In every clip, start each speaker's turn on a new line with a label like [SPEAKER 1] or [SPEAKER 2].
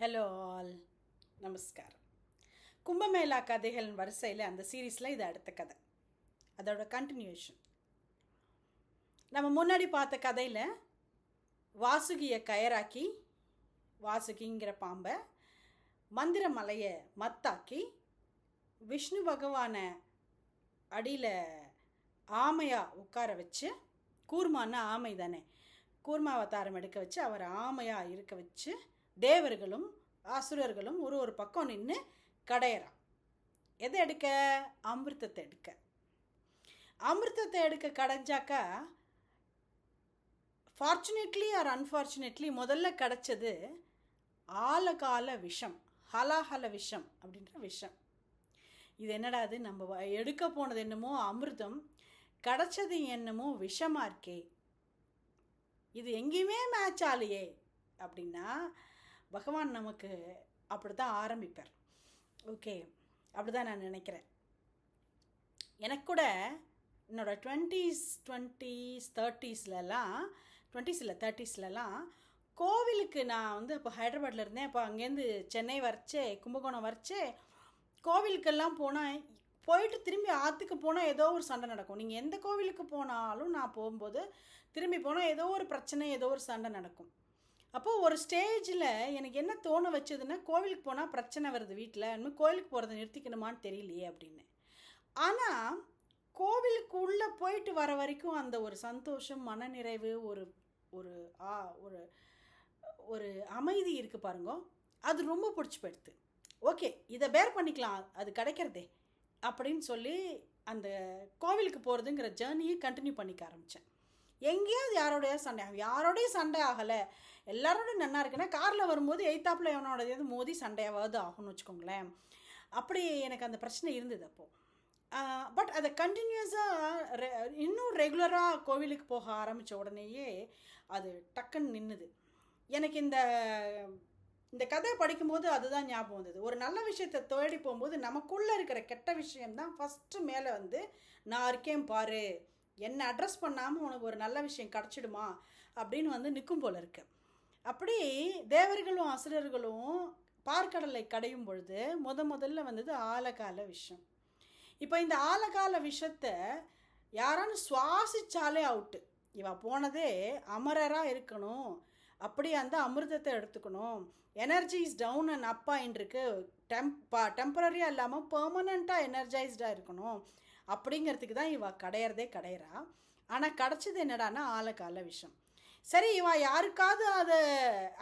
[SPEAKER 1] Hello all நமஸ்காரம் கும்பமேளா கதைகள் வரிசையில் அந்த சீரீஸில் இது அடுத்த கதை அதோட கண்டினியூஷன் நம்ம முன்னாடி பார்த்த கதையில் வாசுகியை கயராக்கி வாசுகிங்கிற பாம்பை மந்திர மலையை மத்தாக்கி விஷ்ணு பகவானை அடியில் ஆமையாக உட்கார வச்சு கூர்மான்னா ஆமை தானே கூர்மாவதாரம் எடுக்க வச்சு அவர் ஆமையாக இருக்க வச்சு தேவர்களும் அசுரர்களும் ஒரு ஒரு பக்கம் நின்று கடையறான் எதை எடுக்க? அமிர்தத்தை எடுக்க. அமிர்தத்தை எடுக்க கடைஞ்சாக்கா ஃபார்ச்சுனேட்லி ஆர் அன்ஃபார்ச்சுனேட்லி முதல்ல கிடச்சது ஆலகால விஷம் ஹலாஹல விஷம் அப்படின்ற விஷம். இது என்னடா அது நம்ம எடுக்க போனது என்னமோ அமிர்தம் கிடச்சது என்னமோ விஷமாக இருக்கே. இது எங்கேயுமே மேட்ச் ஆலையே அப்படின்னா பகவான் நமக்கு அப்படி தான் ஆரம்பிப்பார். ஓகே அப்படி தான் நான் நினைக்கிறேன். எனக்கு கூட என்னோடய டுவெண்ட்டீஸ் டுவெண்ட்டீஸ் தேர்ட்டீஸ்லலாம் டுவெண்ட்டீஸ் இல்லை தேர்ட்டீஸ்லலாம் கோவிலுக்கு நான் வந்து அப்போ ஹைதராபாத்தில் இருந்தேன். அப்போ அங்கேருந்து சென்னை வரைச்சே கும்பகோணம் வரைச்சே கோவிலுக்கெல்லாம் போனால் போயிட்டு திரும்பி ஆற்றுக்கு போனால் ஏதோ ஒரு சண்டை நடக்கும். நீங்கள் எந்த கோவிலுக்கு போனாலும் நான் போகும்போது திரும்பி போனால் ஏதோ ஒரு பிரச்சனை ஏதோ ஒரு சண்டை நடக்கும். அப்போது ஒரு ஸ்டேஜில் எனக்கு என்ன தோண வச்சதுன்னா கோவிலுக்கு போனால் பிரச்சனை வருது வீட்டில் இன்னும் கோவிலுக்கு போகிறத நிறுத்திக்கணுமான்னு தெரியலையே அப்படின்னு. ஆனால் கோவிலுக்கு உள்ளே போயிட்டு வர வரைக்கும் அந்த ஒரு சந்தோஷம் மனநிறைவு ஒரு ஒரு ஆ ஒரு ஒரு அமைதி இருக்குது பாருங்க. அது ரொம்ப பிடிச்சி போயிடுது. ஓகே இதை பேர் பண்ணிக்கலாம். அது கிடைக்கிறதே அப்படின்னு சொல்லி அந்த கோவிலுக்கு போகிறதுங்கிற ஜேர்னியை கண்டினியூ பண்ணிக்க ஆரம்பித்தேன் எங்கேயாவது யாரோடைய சண்டை ஆகும் யாரோடையும் சண்டை ஆகலை. எல்லாரோட நல்லா இருக்குன்னா காரில் வரும்போது எய்த்தாப்பில் எவனோடையாவது மோதி சண்டையாவது ஆகும்னு வச்சுக்கோங்களேன். அப்படி எனக்கு அந்த பிரச்சனை இருந்தது அப்போது பட் அதை கண்டினியூஸாக ரெ இன்னும் ரெகுலராக கோவிலுக்கு போக ஆரம்பித்த உடனேயே அது டக்குன்னு நின்றுது எனக்கு இந்த இந்த கதையை படிக்கும்போது அதுதான் ஞாபகம் வந்தது. ஒரு நல்ல விஷயத்தை தேடி போகும்போது நமக்குள்ளே இருக்கிற கெட்ட விஷயம்தான் ஃபஸ்ட்டு மேலே வந்து நான் இருக்கேன் பாரு. என்னை அட்ரஸ் பண்ணாமல் உனக்கு ஒரு நல்ல விஷயம் கிடச்சிடுமா? அப்படின்னு வந்து நிற்கும் போல இருக்குது அப்படி தேவர்களும் அசுரர்களும் பார்க்கடலை கடையும் பொழுது முத முதல்ல வந்தது ஆலகால விஷம். இப்போ இந்த ஆலகால விஷத்தை யாரானு சுவாசிச்சாலே அவுட்டு இவா போனதே அமரராக இருக்கணும். அப்படி அந்த அமிர்தத்தை எடுத்துக்கணும். எனர்ஜிஸ் டவுன் அண்ட் அப் ஆயின்ட்டுருக்கு டெம்ப் டெம்பரரியாக இல்லாமல் பெர்மனண்ட்டாக எனர்ஜைஸ்டாக இருக்கணும். அப்படிங்கிறதுக்கு தான் இவள் கடையிறதே கடையிறா. ஆனால் கிடச்சது என்னடான்னா ஆலகால விஷம். சரி இவன் யாருக்காவது அதை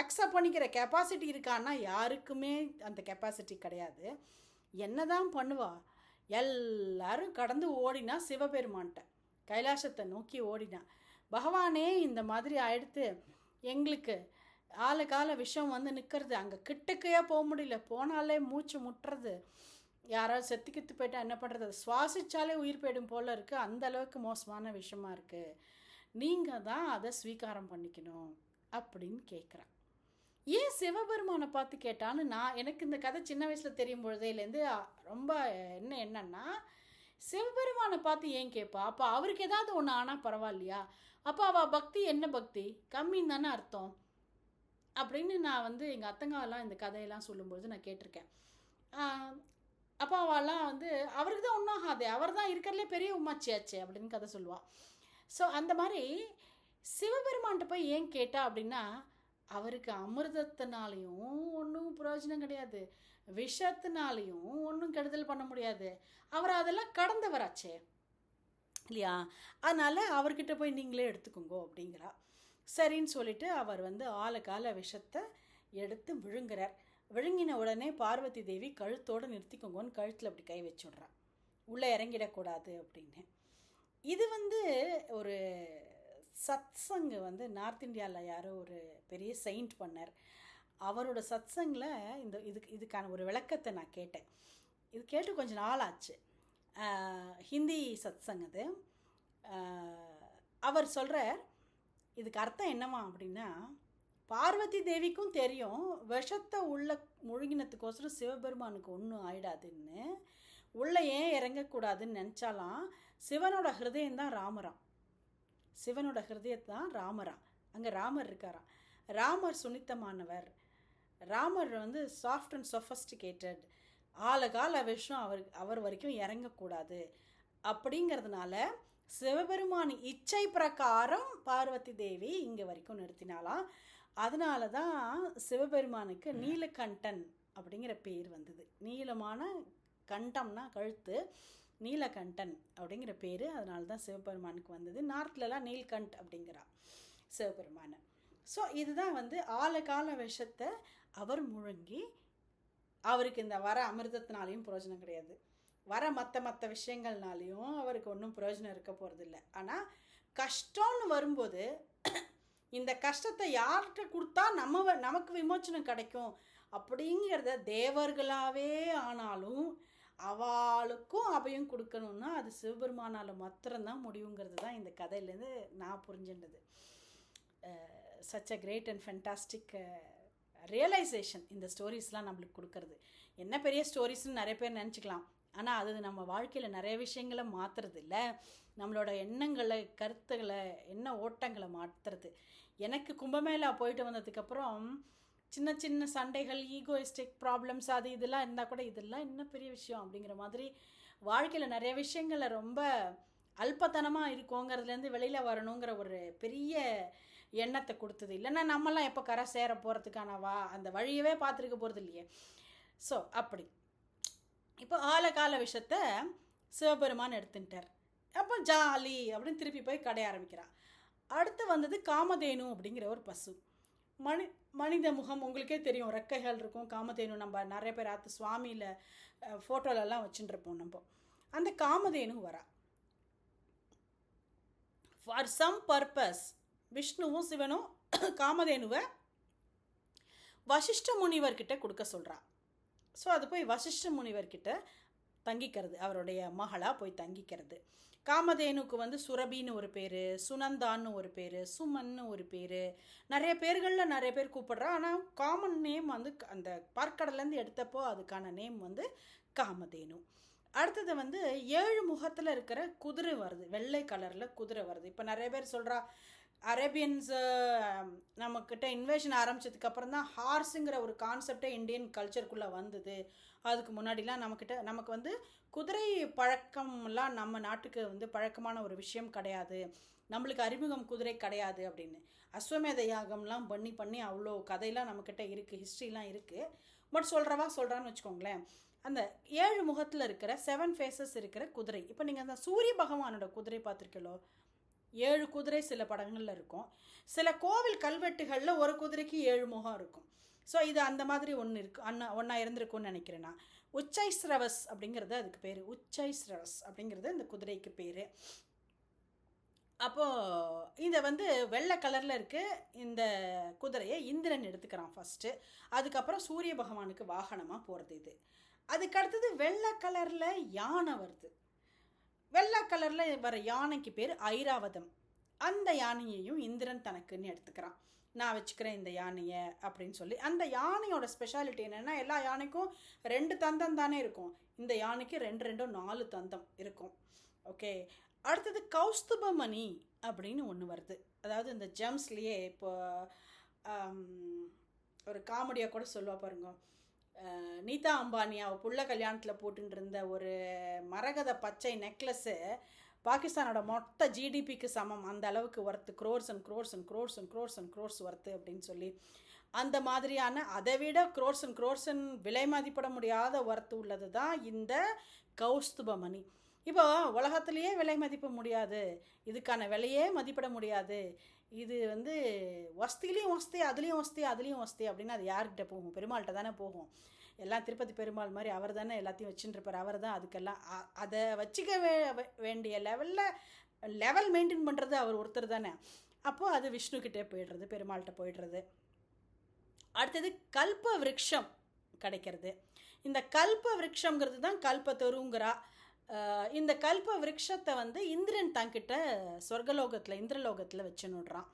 [SPEAKER 1] அக்செப்ட் பண்ணிக்கிற கெப்பாசிட்டி இருக்கான்னா யாருக்குமே அந்த கெப்பாசிட்டி கிடையாது. என்னதான் பண்ணுவா? எல்லாரும் கடந்து ஓடினா சிவபெருமான்ட்ட. கைலாசத்தை நோக்கி ஓடினா. பகவானே இந்த மாதிரி ஆயிடுத்து எங்களுக்கு ஆளுக்கால விஷம் வந்து நிற்கிறது அங்கே கிட்டக்கையே போக முடியல. போனாலே மூச்சு முட்டுறது. யாராவது செத்து கித்து போயிட்டா என்ன பண்ணுறது சுவாசித்தாலே உயிர் போயிடும் போல இருக்குது அந்த அளவுக்கு மோசமான விஷயமா இருக்குது நீங்கள் தான் அதை ஸ்வீகாரம் பண்ணிக்கணும் அப்படின்னு கேட்குறான் ஏன் சிவபெருமானை பார்த்து கேட்டான்னு நான் எனக்கு இந்த கதை சின்ன வயசில் தெரியும் பொழுதையிலேருந்து ரொம்ப என்ன என்னன்னா சிவபெருமானை பார்த்து ஏன் கேட்பா அப்போ அவருக்கு ஏதாவது ஒன்று ஆனால் பரவாயில்லையா? அப்போ அவள் பக்தி என்ன பக்தி? கம்மின்னு தானே அர்த்தம். அப்படின்னு நான் வந்து எங்கள் அத்தங்காவெல்லாம் இந்த கதையெல்லாம் சொல்லும்பொழுது நான் கேட்டிருக்கேன். அப்போ அவெல்லாம் வந்து அவருக்கு தான் ஒன்றும் ஆகாது அவர் தான் இருக்கிறதுலே பெரிய உமாச்சியாச்சு அப்படின்னு கதை சொல்லுவாள் ஸோ அந்த மாதிரி சிவபெருமான்கிட்ட போய் ஏன் கேட்டா அப்படின்னா அவருக்கு அமிர்தத்தினாலையும் ஒன்றும் பிரயோஜனம் கிடையாது. விஷத்தினாலையும் ஒன்றும் கெடுதல் பண்ண முடியாது. அவர் அதெல்லாம் கடந்தவராச்சே. இல்லையா? அதனால் அவர்கிட்ட போய் நீங்களே எடுத்துக்கோங்க அப்படிங்கிறா. சரின்னு சொல்லிட்டு அவர் வந்து ஆளுக்கால விஷத்தை எடுத்து விழுங்குறார். விழுங்கின உடனே பார்வதி தேவி கழுத்தோடு நிறுத்திக்கோங்கன்னு கழுத்தில் அப்படி கை வச்சுடுறா. உள்ளே இறங்கிடக்கூடாது அப்படின்னு. இது வந்து ஒரு சத்சங்கு வந்து நார்த் இந்தியாவில் யாரோ ஒரு பெரிய செயின்ட் பண்ணார். அவரோட சத்சங்கில் இந்த இதுக்கு இதுக்கான ஒரு விளக்கத்தை நான் கேட்டேன். இது கேட்டு கொஞ்சம் நாள் ஆச்சு. ஹிந்தி சத்சங் அது. அவர் சொல்கிறார் இதுக்கு அர்த்தம் என்னவா? அப்படின்னா பார்வதி தேவிக்கும் தெரியும் விஷத்தை உள்ள முழுகினத்துக்கோசரம் சிவபெருமானுக்கு ஒன்றும் ஆயிடாதுன்னு உள்ளே ஏன் இறங்கக்கூடாதுன்னு நினச்சாலாம் சிவனோட ஹிருதயம்தான் ராமராம். சிவனோட ஹிருதயத்தான் ராமரா அங்கே ராமர் இருக்காராம். ராமர் சுனித்தமானவர். ராமர் வந்து சாஃப்ட் அண்ட் சொஃபஸ்டிகேட்டட் ஆலகால விஷயம் அவர் அவர் வரைக்கும் இறங்கக்கூடாது. அப்படிங்கிறதுனால சிவபெருமான் இச்சை பிரகாரம் பார்வதி தேவி இங்கே வரைக்கும் நிறுத்தினாலாம் அதனால தான் சிவபெருமானுக்கு நீலகண்டன் அப்படிங்கிற பேர் வந்தது. நீளமான கண்டம்னா கழுத்து. நீலகண்டன் அப்படிங்கிற பேர். அதனால தான் சிவபெருமானுக்கு வந்தது. நார்த்லலாம் நீல்கண்ட் அப்படிங்கிறா சிவபெருமானை. ஸோ இதுதான் வந்து ஆழகால விஷத்தை அவர் முழங்கி அவருக்கு இந்த வர அமிர்தத்தினாலையும் பிரயோஜனம் கிடையாது. வர மற்ற மற்ற விஷயங்கள்னாலையும் அவருக்கு ஒன்றும் பிரயோஜனம் இருக்க போகிறதில்ல ஆனால் கஷ்டம்னு வரும்போது இந்த கஷ்டத்தை யார்கிட்ட கொடுத்தா நம்ம நமக்கு விமோச்சனம் கிடைக்கும் அப்படிங்கிறத தேவர்களாகவே ஆனாலும் அவளுக்கும் அபயம் கொடுக்கணும்னா அது சிவபெருமானால் மாத்திரம்தான் முடியுங்கிறது தான் இந்த கதையிலேருந்து நான் புரிஞ்சுட்டது such a great and fantastic realization இந்த ஸ்டோரிஸ்லாம் நம்மளுக்கு கொடுக்கறது. என்ன பெரிய ஸ்டோரிஸ்னு நிறைய பேர் நினச்சிக்கலாம். ஆனால் அது நம்ம வாழ்க்கையில் நிறைய விஷயங்களை மாற்றுறது இல்லை நம்மளோட எண்ணங்களை கருத்துக்களை என்ன ஓட்டங்களை மாற்றுறது எனக்கு கும்பமேளா போயிட்டு வந்ததுக்கப்புறம் சின்ன சின்ன சண்டைகள் ஈகோயிஸ்டிக் ப்ராப்ளம்ஸ் அது இதெல்லாம் இருந்தால் கூட இதெல்லாம் இன்னும் பெரிய விஷயம் அப்படிங்கிற மாதிரி வாழ்க்கையில் நிறைய விஷயங்களை ரொம்ப அல்பத்தனமாக இருக்கோங்கிறதுலேருந்து வெளியில் வரணுங்கிற ஒரு பெரிய எண்ணத்தை கொடுத்தது. இல்லைன்னா நம்மலாம் எப்போ கரை சேர போகிறதுக்கான வா அந்த வழியவே பார்த்துருக்க போகிறது இல்லையே. ஸோ அப்படி. இப்போ ஆழகால விஷயத்த சிவபெருமான் எடுத்துட்டார். அப்போ ஜாலி அப்படின்னு திருப்பி போய் கடைய ஆரம்பிக்கிறான். அடுத்து வந்தது காமதேனு அப்படிங்கிற ஒரு பசு. மனி மனித முகம் உங்களுக்கே தெரியும். ரெக்கைகள் இருக்கும் காமதேனு நம்ம நிறைய பேர் ஆத்து சுவாமியில் ஃபோட்டோலெல்லாம் வச்சுட்டுருப்போம் நம்ம. அந்த காமதேனு வரா. ஃபார் சம் பர்பஸ் விஷ்ணுவும் சிவனும் காமதேனுவை வசிஷ்ட முனிவர்கிட்ட கொடுக்க சொல்கிறா ஸோ அது போய் வசிஷ்ட முனிவர்கிட்ட தங்கிக்கிறது அவருடைய மகளாக போய் தங்கிக்கிறது. காமதேனுக்கு வந்து சுரபின்னு ஒரு பேர் சுனந்தான்னு ஒரு பேர் சுமன்னு ஒரு பேர். நிறைய பேர்களில் நிறைய பேர் கூப்பிடுறா ஆனால் காமன் நேம் வந்து க- அந்த பார்க்கடலேருந்து எடுத்தப்போ அதுக்கான நேம் வந்து காமதேனு. அடுத்தது வந்து ஏழு முகத்தில் இருக்கிற குதிரை வருது. வெள்ளை கலரில் குதிரை வருது. இப்போ நிறைய பேர் சொல்கிறா அரேபியன்ஸ் நம்மக்கிட்ட இன்வேஷன் ஆரம்பித்ததுக்கப்புறம் தான் ஹார்ஸுங்கிற ஒரு கான்செப்டே இந்தியன் கல்ச்சருக்குள்ளே வந்தது. அதுக்கு முன்னாடிலாம் நம்மக்கிட்ட நமக்கு வந்து குதிரை பழக்கம்லாம் நம்ம நாட்டுக்கு வந்து பழக்கமான ஒரு விஷயம் கிடையாது. நம்மளுக்கு அறிமுகம் குதிரை கிடையாது அப்படின்னு. அஸ்வமேத யாகம்லாம் பண்ணி பண்ணி அவ்வளோ கதையெல்லாம் நம்மக்கிட்ட இருக்குது ஹிஸ்ட்ரிலாம் இருக்குது பட் சொல்கிறவா சொல்கிறான்னு வச்சுக்கோங்களேன். அந்த ஏழு முகத்தில் இருக்கிற செவன் ஃபேஸஸ் இருக்கிற குதிரை. இப்போ நீங்கள் அந்த சூரிய பகவானோட குதிரை பார்த்துருக்கீங்களோ? ஏழு குதிரை சில படங்களில் இருக்கும். சில கோவில் கல்வெட்டுகளில் ஒரு குதிரைக்கு ஏழு முகம் இருக்கும். ஸோ இது அந்த மாதிரி ஒன்று இருக்கு. அண்ணா ஒன்றா இருந்திருக்கும்னு நினைக்கிறேன் நான். உச்சைஸ்ரவஸ் அப்படிங்கிறது அதுக்கு பேர். உச்சைஸ்ரவஸ் அப்படிங்கிறது இந்த குதிரைக்கு பேர். அப்போது இதை வந்து வெள்ளை கலரில் இருக்க. இந்த குதிரையை இந்திரன் எடுத்துக்கிறான் ஃபஸ்ட்டு அதுக்கப்புறம் சூரிய பகவானுக்கு வாகனமாக போகிறது இது. அதுக்கு அடுத்தது வெள்ளை கலரில் யானை வருது. வெள்ளை கலரில் வர யானைக்கு பேர் ஐராவதம். அந்த யானையையும் இந்திரன் தனக்குன்னு எடுத்துக்கிறான். நான் வச்சுக்கிறேன் இந்த யானையை அப்படின்னு சொல்லி. அந்த யானையோட ஸ்பெஷாலிட்டி என்னென்னா எல்லா யானைக்கும் ரெண்டு தந்தம் தானே இருக்கும். இந்த யானைக்கு ரெண்டு ரெண்டும் நாலு தந்தம் இருக்கும். ஓகே அடுத்தது கௌஸ்துபமணி அப்படின்னு ஒன்று வருது. அதாவது இந்த ஜெம்ஸ்லேயே இப்போ ஒரு காமெடியாக கூட சொல்லுவா பாருங்க. நீதா அம்பானி அவள் புள்ள கல்யாணத்தில் போட்டுட்டு இருந்த ஒரு மரகத பச்சை நெக்லஸ்ஸு பாகிஸ்தானோட மொத்த ஜிடிபிக்கு சமம். அந்த அளவுக்கு worth crores and crores and crores and crores and crores worth அப்படின்னு சொல்லி. அந்த மாதிரியான அதை விட க்ரோர்ஸ் அண்ட் க்ரோர்ஸ் அண்ட் விலை மதிப்பிட முடியாத ஒர்த்து உள்ளது தான் இந்த கௌஸ்துபமணி. இப்போ உலகத்திலேயே விலை மதிப்ப முடியாது. இதுக்கான விலையே மதிப்பிட முடியாது. இது வந்து வஸ்திலையும் வஸ்தி அதுலேயும் வஸ்தி அதுலேயும் வஸ்தி அப்படின்னு அது யார்கிட்ட போகும்? பெருமாள்கிட்ட தானே போகும். எல்லாம் திருப்பதி பெருமாள் மாதிரி அவர் தானே எல்லாத்தையும் வச்சுட்டுருப்பார் அவர் தான் அதுக்கெல்லாம் அதை வச்சுக்க வே வேண்டிய லெவலில் லெவல் மெயின்டைன் பண்ணுறது அவர் ஒருத்தர் தானே. அப்போது அது விஷ்ணுக்கிட்டே போயிடுறது பெருமாள்கிட்ட போயிடுறது. அடுத்தது கல்ப விரக்ஷம் கிடைக்கிறது. இந்த கல்ப விரக்ஷங்கிறது தான் கல்பத்தருங்கிறா இந்த கல்ப விரக்ஷத்தை வந்து இந்திரன் தங்கிட்ட சொர்க்கலோகத்தில் இந்திரலோகத்தில் வச்சுன்னுடுறான்.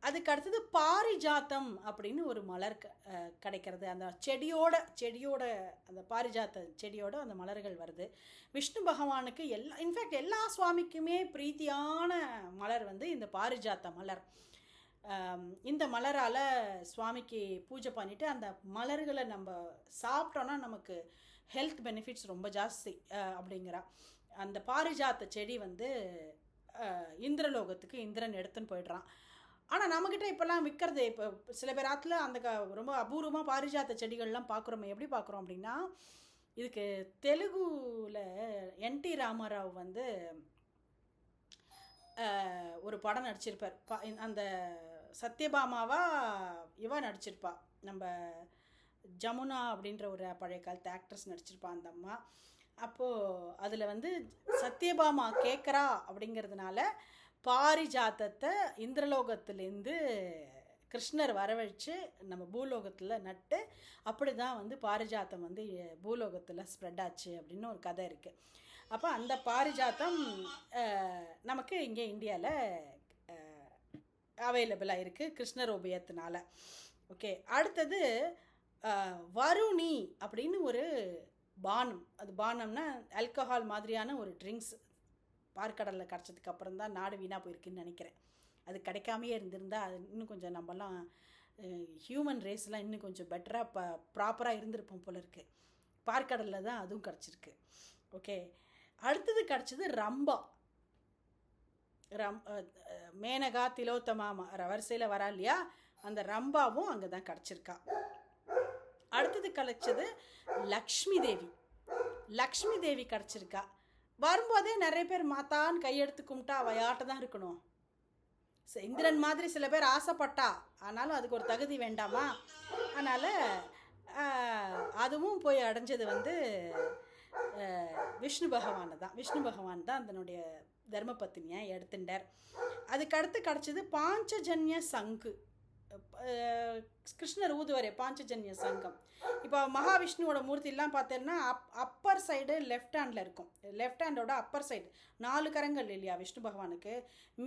[SPEAKER 1] அதுக்கு அடுத்தது பாரிஜாத்தம் அப்படின்னு ஒரு மலர் க- கிடைக்கிறது. அந்த செடியோட செடியோட அந்த பாரிஜாத்த செடியோட அந்த மலர்கள் வருது. விஷ்ணு பகவானுக்கு எல்லா இன்ஃபேக்ட் எல்லா சுவாமிக்குமே பிரீத்தியான மலர் வந்து இந்த பாரிஜாத்த மலர். இந்த மலரால் சுவாமிக்கு பூஜை பண்ணிவிட்டு அந்த மலர்களை நம்ம சாப்பிட்டோன்னா நமக்கு ஹெல்த் பெனிஃபிட்ஸ் ரொம்ப ஜாஸ்தி அப்படிங்கிறா. அந்த பாரிஜாத்த செடி வந்து இந்திரலோகத்துக்கு இந்திரன் எடுத்துன்னு போயிடுறான். ஆனால் நம்மக்கிட்ட இப்போல்லாம் விற்கிறது இப்போ சில பேர் ஆற்றுல அந்த க ரொம்ப அபூர்வமாக பாரிஜாத்த செடிகள்லாம் பார்க்குறோமே எப்படி பார்க்குறோம் அப்படின்னா இதுக்கு தெலுங்குல என்டி ராமராவ் வந்து ஒரு படம் நடிச்சிருப்பார். அந்த சத்யபாமாவா இவா நடிச்சிருப்பா. நம்ம ஜமுனா அப்படின்ற ஒரு பழைய காலத்து ஆக்ட்ரஸ் நடிச்சிருப்பான் அந்த அம்மா. அப்போது அதில் வந்து சத்யபாமா கேட்குறா அப்படிங்கிறதுனால பாரிஜாத்தத்தை இந்திரலோகத்துலேருந்து கிருஷ்ணர் வரவழைச்சு நம்ம பூலோகத்தில் நட்டு அப்படி தான் வந்து பாரிஜாத்தம் வந்து பூலோகத்தில் ஸ்ப்ரெட் ஆச்சு அப்படின்னு ஒரு கதை இருக்குது அப்போ அந்த பாரிஜாத்தம் நமக்கு இங்கே இந்தியாவில் அவைலபிளாக இருக்குது கிருஷ்ணர் உபயத்தினால ஓகே அடுத்தது வருணி அப்படின்னு ஒரு பானம். அது பானம்னா ஆல்கஹால் மாதிரியான ஒரு ட்ரிங்க்ஸ் பார்க்கடலில் கிடச்சதுக்கு அப்புறம் தான் நாடு வீணாக போயிருக்குன்னு நினைக்கிறேன். அது கிடைக்காமையே இருந்திருந்தால் அது இன்னும் கொஞ்சம் நம்மலாம் ஹியூமன் ரேஸ்லாம் இன்னும் கொஞ்சம் பெட்டராக ப ப்ராப்பராக இருந்திருப்போம் போல இருக்குது பார்க்கடலில் தான் அதுவும் கிடச்சிருக்கு ஓகே அடுத்தது கிடச்சது ரம்பா. ரம் மேனகா திலோத்தமா வரிசையில் வரா இல்லையா? அந்த ரம்பாவும் அங்கே தான் கிடச்சிருக்கா அடுத்தது லக்ஷ்மி தேவி. லக்ஷ்மி தேவி கிடச்சிருக்கா. வரும்போதே நிறைய பேர் மாத்தான்னு கையெடுத்து கும்பிட்டா அவயாட்ட தான் இருக்கணும்? இந்திரன் மாதிரி சில பேர் ஆசைப்பட்டா. ஆனாலும் அதுக்கு ஒரு தகுதி வேண்டாமா? அதனால் அதுவும் போய் அடைஞ்சது வந்து விஷ்ணு பகவான் தான். விஷ்ணு பகவான் தான் அதனுடைய தர்மபத்தினியை எடுத்துட்டார். அதுக்கடுத்து கிடச்சது பாஞ்சஜன்ய சங்கு. கிருஷ்ணர் ஊதுவார் பாஞ்சஜன்ய சங்கம். இப்போ மகாவிஷ்ணுவோட மூர்த்திலாம் பார்த்தேன்னா up upper side left hand இருக்கும். லெஃப்ட் ஹேண்டோட அப்பர் சைடு நாலு கரங்கள் இல்லையா விஷ்ணு பகவானுக்கு?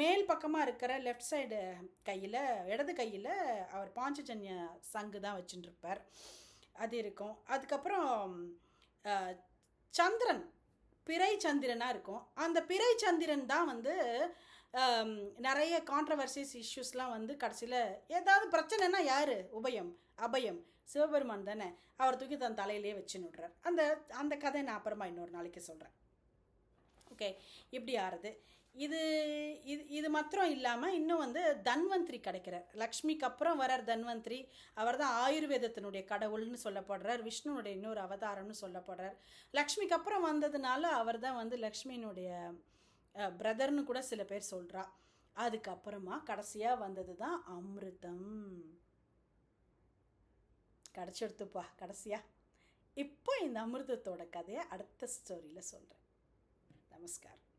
[SPEAKER 1] மேல் பக்கமாக இருக்கிற லெஃப்ட் சைடு கையில் இடது கையில் அவர் பாஞ்சஜன்ய சங்கு தான் வச்சுட்டுருப்பார் அது இருக்கும். அதுக்கப்புறம் சந்திரன் பிறை சந்திரனாக இருக்கும். அந்த பிறை சந்திரன் தான் வந்து நிறைய கான்ட்ரவர்சிஸ் இஷ்யூஸ்லாம் வந்து கடைசியில் ஏதாவது பிரச்சனைனா யார்? உபயம் அபயம். சிவபெருமான் தானே. அவர் தூக்கி தன் தலையிலே வச்சு நுடுறார். அந்த அந்த கதை நான் அப்புறமா இன்னொரு நாளைக்கு சொல்கிறேன் ஓகே இப்படி ஆறுது. இது இது இது மாத்திரம் இல்லாமல் இன்னும் வந்து தன்வந்திரி கிடைக்கிறார். லக்ஷ்மிக்கு அப்புறம் வரார் தன்வந்திரி. அவர் தான் ஆயுர்வேதத்தினுடைய கடவுள்னு சொல்லப்படுறார். விஷ்ணுனுடைய இன்னொரு அவதாரம்னு சொல்லப்படுறார். லக்ஷ்மிக்கு அப்புறம் வந்ததுனால அவர் தான் வந்து லக்ஷ்மியினுடைய பிரதர்னு கூட சில பேர் சொல்கிறா அதுக்கப்புறமா கடைசியாக வந்தது தான் அமிர்தம் கிடச்சிடுத்துப்பா கடைசியாக இப்போ இந்த அமிர்தத்தோட கதையை அடுத்த ஸ்டோரியில் சொல்கிறேன் நமஸ்காரம்.